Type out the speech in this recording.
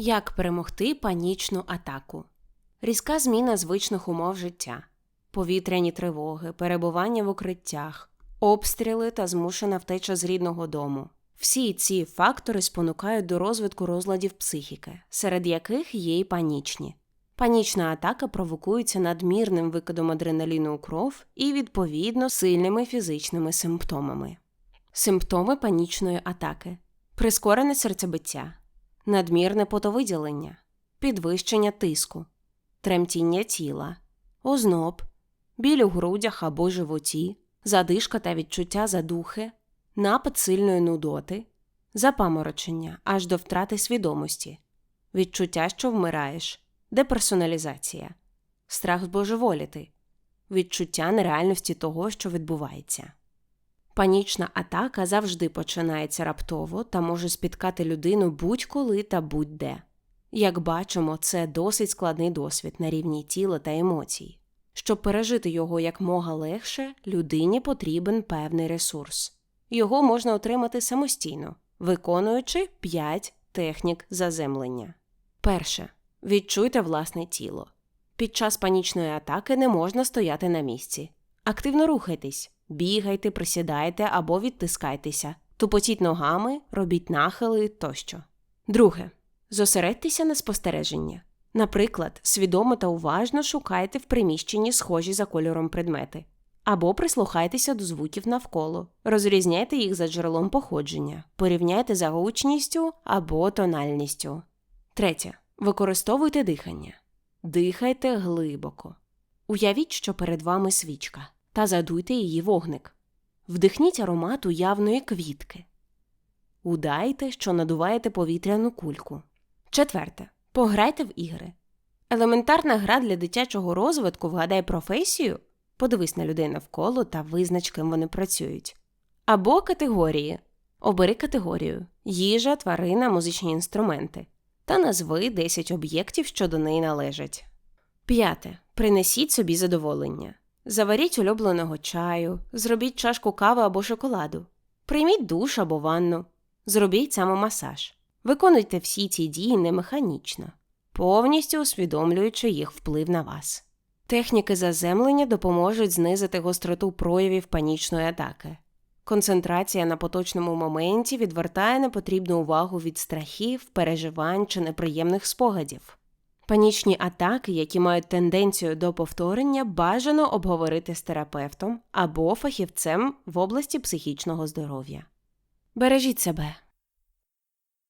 Як перемогти панічну атаку? Різка зміна звичних умов життя, повітряні тривоги, перебування в укриттях, обстріли та змушена втеча з рідного дому. Всі ці фактори спонукають до розвитку розладів психіки, серед яких є й панічні. Панічна атака провокується надмірним викидом адреналіну у кров і, відповідно, сильними фізичними симптомами. Симптоми панічної атаки: прискорене серцебиття, надмірне потовиділення, підвищення тиску, тремтіння тіла, озноб, біль у грудях або животі, задишка та відчуття задухи, напад сильної нудоти, запаморочення аж до втрати свідомості, відчуття, що вмираєш, деперсоналізація, страх збожеволіти, відчуття нереальності того, що відбувається. Панічна атака завжди починається раптово та може спіткати людину будь-коли та будь-де. Як бачимо, це досить складний досвід на рівні тіла та емоцій. Щоб пережити його якмога легше, людині потрібен певний ресурс. Його можна отримати самостійно, виконуючи 5 технік заземлення. Перше. Відчуйте власне тіло. Під час панічної атаки не можна стояти на місці. Активно рухайтесь, бігайте, присідайте або відтискайтеся, тупотіть ногами, робіть нахили тощо. Друге. Зосередьтеся на спостереження. Наприклад, свідомо та уважно шукайте в приміщенні схожі за кольором предмети. Або прислухайтеся до звуків навколо, розрізняйте їх за джерелом походження, порівняйте за гучністю або тональністю. Третє. Використовуйте дихання. Дихайте глибоко. Уявіть, що перед вами свічка, та задуйте її вогник. Вдихніть аромат уявної квітки. Удайте, що надуваєте повітряну кульку. Четверте. Пограйте в ігри. Елементарна гра для дитячого розвитку вгадай професію, подивись на людей навколо та визнач, ким вони працюють. Або категорії. Обери категорію їжа, тварина, музичні інструменти та назви 10 об'єктів, що до неї належать. П'яте. Принесіть собі задоволення. Заваріть улюбленого чаю, зробіть чашку кави або шоколаду, прийміть душ або ванну, зробіть самомасаж. Виконуйте всі ці дії не механічно, повністю усвідомлюючи їх вплив на вас. Техніки заземлення допоможуть знизити гостроту проявів панічної атаки. Концентрація на поточному моменті відвертає непотрібну увагу від страхів, переживань чи неприємних спогадів. Панічні атаки, які мають тенденцію до повторення, бажано обговорити з терапевтом або фахівцем в області психічного здоров'я. Бережіть себе.